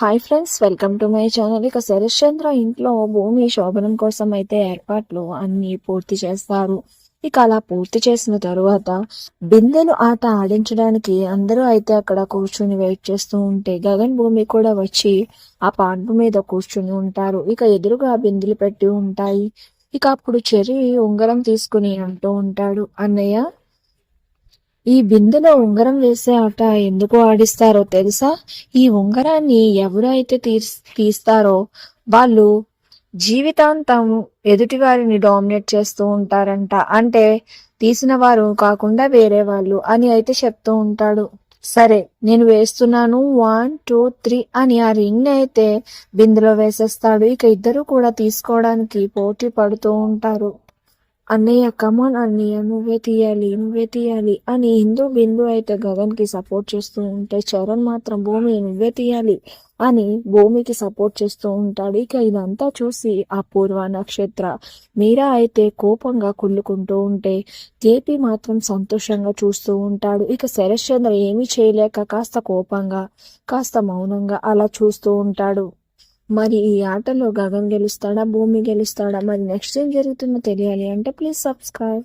Hi friends welcome to my channel ఇక శరశ్చంద్ర ఇంట్లో భూమి శోభనం కోసం అయితే ఏర్పాట్లు అన్ని పూర్తి చేస్తారు. ఇక అలా పూర్తి చేసిన తరువాత బిందెలు ఆట ఆడించడానికి అందరూ అయితే అక్కడ కూర్చుని వెయిట్ చేస్తూ ఉంటే గగన్ భూమి కూడా వచ్చి ఆ పాండు మీద కూర్చుని ఉంటారు. ఇక ఎదురుగా బిందెలు పెట్టి ఉంటాయి. ఇక అప్పుడు చెరి ఉంగరం తీసుకుని అంటూ ఉంటాడు. అన్నయ్య ఈ బిందెలో ఉంగరం వేసే ఆట ఎందుకు ఆడిస్తారో తెలుసా? ఈ ఉంగరాన్ని ఎవరైతే అయితే తీస్తారో వాళ్ళు జీవితాంతం ఎదుటివారిని డామినేట్ చేస్తూ ఉంటారంట. అంటే తీసిన వారు కాకుండా వేరే వాళ్ళు అని అయితే చెప్తూ ఉంటాడు. సరే నేను వేస్తున్నాను వన్ టూ త్రీ అని ఆ రింగ్ అయితే బిందులో వేసేస్తాడు. ఇక ఇద్దరు కూడా తీసుకోవడానికి పోటీ పడుతూ ఉంటారు. అన్నయ్య కమాన్ అన్నయ్య నువ్వే తీయాలి నువ్వే తీయాలి అని హిందూ బిందు అయితే గగన్కి సపోర్ట్ చేస్తూ ఉంటే చరణ్ మాత్రం భూమి నువ్వే తీయాలి అని భూమికి సపోర్ట్ చేస్తూ ఉంటాడు. ఇక ఇదంతా చూసి ఆ పూర్వ నక్షత్ర మీరా అయితే కోపంగా కుళ్ళుకుంటూ ఉంటే కేపీ మాత్రం సంతోషంగా చూస్తూ ఉంటాడు. ఇక శరశ్చంద్ర ఏమీ చేయలేక కాస్త కోపంగా కాస్త మౌనంగా అలా చూస్తూ ఉంటాడు. మరి ఈ ఆటలో గగన్ గెలుస్తాడా భూమి గెలుస్తాడా మరి నెక్స్ట్ ఏం జరుగుతుందో తెలియాలి అంటే ప్లీజ్ సబ్స్క్రైబ్